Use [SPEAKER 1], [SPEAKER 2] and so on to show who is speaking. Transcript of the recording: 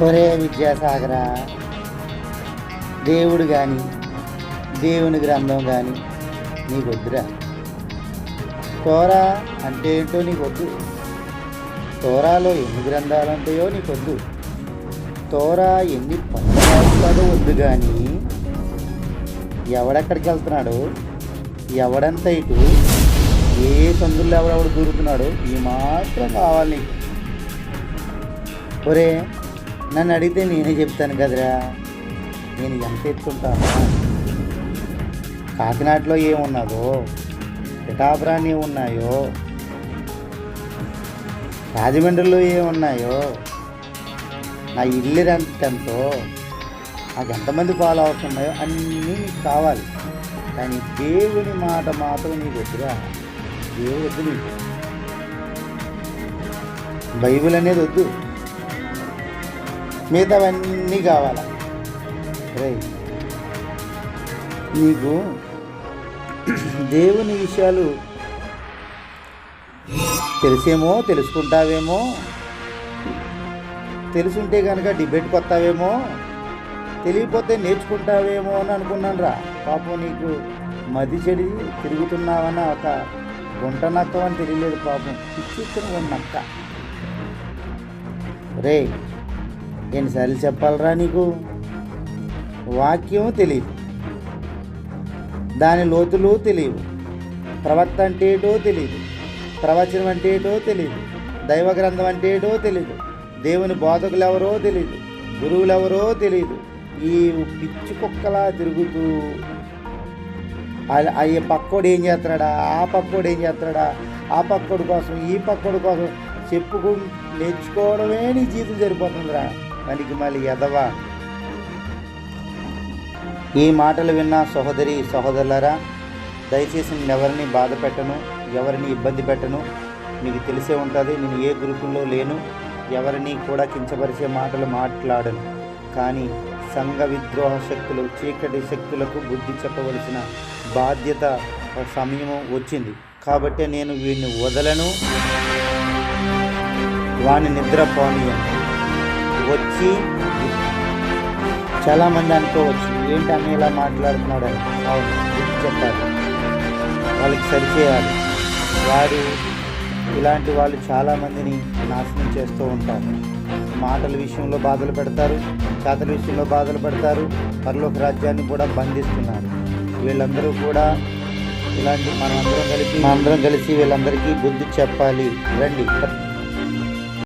[SPEAKER 1] ఒరే విద్యాసాగర దేవుడు కానీ దేవుని గ్రంథం కానీ నీకు వద్దురా తోరా అంటే ఏంటో నీకు వద్దు తోరాలో ఎన్ని గ్రంథాలు ఉంటాయో నీకు వద్దు తోరా ఎన్ని పనులు వద్దు కానీ ఎవడెక్కడికి వెళ్తున్నాడో ఎవడంత ఇటు ఏ సందుల్లో ఎవడెవడు దూరుతున్నాడు ఈ మాత్రం కావాలి నీకు. ఒరే నన్ను అడిగితే నేనే చెప్తాను కదరా. నేను ఎంత ఎత్తుంటాను. కాకినాడలో ఏమున్నదో పిఠాపురాన్ని ఏమున్నాయో రాజమండ్రిలో ఏమున్నాయో నా ఇల్లు ఎంతో నాకు ఎంతమంది ఫాలో అవుతున్నాయో అన్నీ నీకు కావాలి. కానీ దేవుని మాట మాత్రం నీకు వద్దురా. దేవుడు వద్దు నీకు. బైబిల్ అనేది వద్దు. మిగతావన్నీ కావాలా? రే నీకు దేవుని విషయాలు తెలిసేమో తెలుసుకుంటావేమో తెలుసుంటే కనుక డిబేట్కి వస్తావేమో తెలియకపోతే నేర్చుకుంటావేమో అని అనుకున్నాను రా పాపం నీకు మది చెడి తిరుగుతున్నావన్న ఒక గుంట నక్క అని తెలియలేదు పాపం. పిచ్చిచ్చిన నక్క రే ఎన్నిసార్లు చెప్పాలరా నీకు? వాక్యం తెలియదు. దాని లోతులు తెలియవు. ప్రవక్త అంటే ఏటో తెలియదు. ప్రవచనం అంటే ఏటో తెలియదు. దైవ గ్రంథం అంటే ఏటో తెలియదు. దేవుని బోధకులు ఎవరో తెలియదు. గురువులు ఎవరో తెలియదు. ఈ పిచ్చి కుక్కలా తిరుగుతూ ఆ- పక్కోడు ఏం చేస్తాడా ఆ పక్కోడు ఏం చేస్తాడా ఆ పక్కోడు కోసం ఈ పక్కోడు కోసం చెప్పుకు నేర్చుకోవడమే నీ జీవితం సరిపోతుందిరా పనికి ఎదవా ఈ మాటలు విన్న సహోదరి సహోదరులరా దయచేసి నేను ఎవరిని బాధ పెట్టను ఎవరిని ఇబ్బంది పెట్టను మీకు తెలిసే ఉంటుంది నేను ఏ గ్రూపుల్లో లేను ఎవరిని కూడా కించపరిచే మాటలు మాట్లాడను. కానీ సంఘ విద్రోహ శక్తులు చీకటి శక్తులకు బుద్ధి చెప్పవలసిన బాధ్యత సమయం వచ్చింది. కాబట్టి నేను వీడిని వదలను వాని నిద్రపోనీయను వచ్చి చాలామంది అనుకోవచ్చు ఏంటి అని ఇలా మాట్లాడుతున్నాడు? అని. అవును చెప్పాలి. వాళ్ళకి సరిచేయాలి వారు ఇలాంటి వాళ్ళు చాలామందిని నాశనం చేస్తూ ఉంటారు. మాటల విషయంలో బాధలు పెడతారు చేతల విషయంలో బాధలు పెడతారు పరలోక రాజ్యాన్ని కూడా బంధిస్తున్నారు. వీళ్ళందరూ కూడా ఇలాంటి మనందరం కలిసి మనందరం కలిసి వీళ్ళందరికీ బుద్ధి చెప్పాలి. రండి